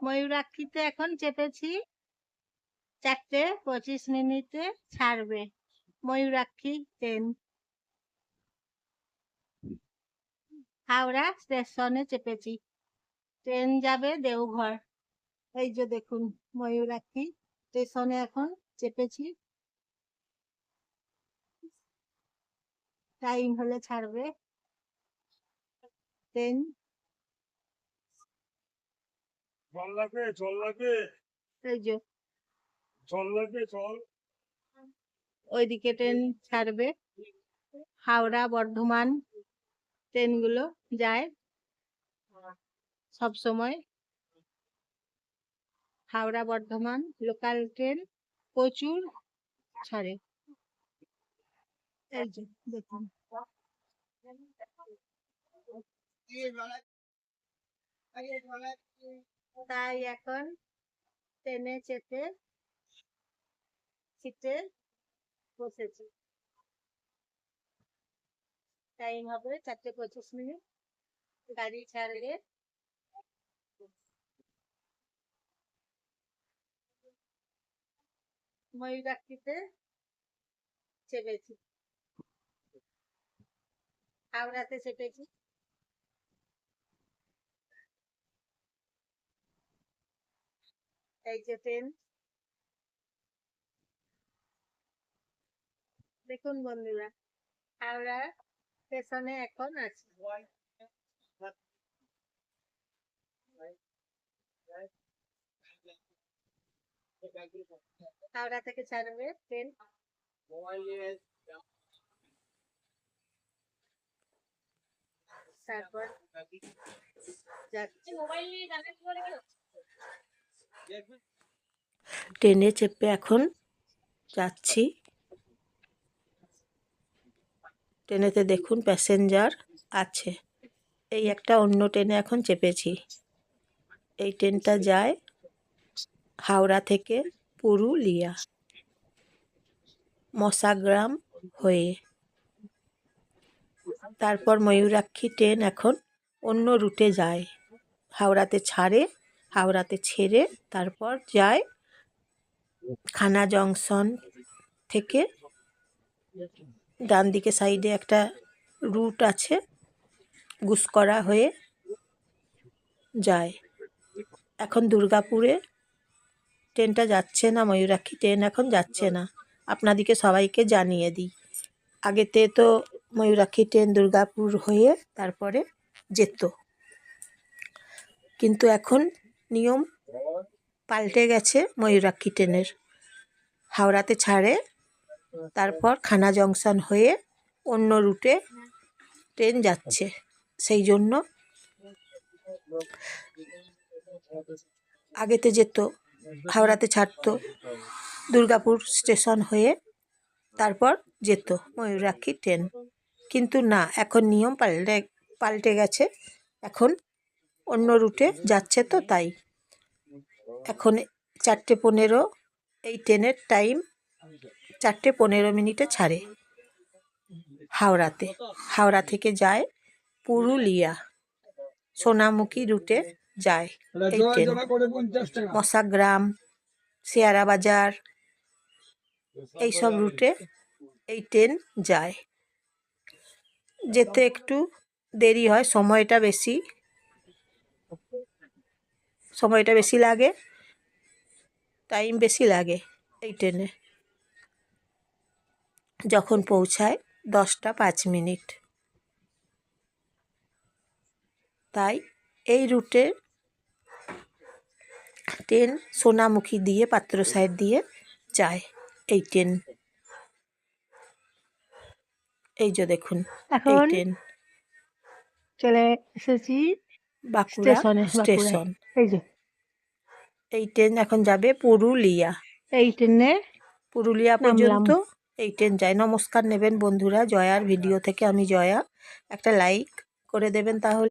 ময়ূরাক্ষীতে এখন চেপেছি। চারটে পঁচিশ মিনিটে ছাড়বে ময়ূরাক্ষী ট্রেন। হাওড়া স্টেশনে চেপেছি। ট্রেন যাবে দেওঘর। এই যে দেখুন ময়ূরাক্ষী স্টেশনে এখন চেপেছি। টাইম হলে ছাড়বে। ট্রেন জল লাগবে জল লাগবে এই যে জল লাগবে জল ওইদিকে ট্রেন ছাড়বে হাওড়া বর্ধমান ট্রেনগুলো যায় সব সময় হাওড়া বর্ধমান লোকাল ট্রেন প্রচুর ছাড়ে এই যে দেখুন তাই এখন ট্রেনে চেপে সিটে বসেছি। টাইম হবে চারটে পঁচিশ মিনিট। গাড়ি ছাড়বে। ময়ূরাক্ষীতে চেপেছি। হাওড়াতে চেপেছি। এই যে দেখুন বন্ধুরা হাওড়া স্টেশনে এখন আছে। হাওড়া থেকে ছাড়বে ট্রেন তারপর যাচ্ছে। ট্রেনে চেপে এখন যাচ্ছি। ট্রেনেতে দেখুন প্যাসেঞ্জার আছে। এই একটা অন্য ট্রেনে এখন চেপেছি। এই ট্রেনটা যায় হাওড়া থেকে পুরুলিয়া, মশাগ্রাম হয়ে। তারপর ময়ূরাক্ষী ট্রেন এখন অন্য রুটে যায়। হাওড়াতে ছাড়ে হাওড়াতে ছেড়ে তারপর যায় খানা জংশন থেকে ডান দিকে সাইডে একটা রুট আছে, গুসকরা হয়ে যায়। এখন দুর্গাপুরে ট্রেনটা যাচ্ছে না, ময়ূরাক্ষী ট্রেন এখন যাচ্ছে না। আপনাদেরকে সবাইকে জানিয়ে দিই। আগেতে তো ময়ূরাক্ষী ট্রেন দুর্গাপুর হয়ে তারপরে যেত। কিন্তু এখন নিয়ম পাল্টে গেছে ময়ূরাক্ষী ট্রেনের। হাওড়াতে ছাড়ে, তারপর খানা জংশন হয়ে অন্য রুটে ট্রেন যাচ্ছে। সেই জন্য আগেতে যেত, হাওড়াতে ছাড়তো, দুর্গাপুর স্টেশন হয়ে তারপর যেত ময়ূরাক্ষী ট্রেন। কিন্তু না, এখন নিয়ম পাল্টে পাল্টে গেছে। এখন অন্য রুটে যাচ্ছে তো তাই। এখন চারটে পনেরো, এই ট্রেনের টাইম চারটে পনেরো মিনিটে ছাড়ে হাওড়াতে। হাওড়া থেকে যায় পুরুলিয়া, সোনামুখী রুটে যায় এই ট্রেন। মশাগ্রাম শেয়ারা বাজার এইসব রুটে এই ট্রেন যায়। যেতে একটু দেরি হয়, সময়টা বেশি। সময়টা বেশি লাগে। টাইম বেশি লাগে এই ট্রেনে যখন পৌঁছায় দশটা পাঁচ মিনিট। তাই এই রুটে ট্রেন সোনামুখী দিয়ে পাত্র সাইড দিয়ে যায় এই ট্রেন এই যে দেখুন এই ট্রেন চলে এসেছি বাঁকুড়া স্টেশনে, স্টেশন এই যে। এই ট্রেন এখন যাবে পুরুলিয়া। এই ট্রেনে পুরুলিয়া পর্যন্ত। এই ট্রেন যায়। নমস্কার নেবেন বন্ধুরা। জয়ার ভিডিও থেকে আমি জয়া। একটা লাইক করে দেবেন তাহলে।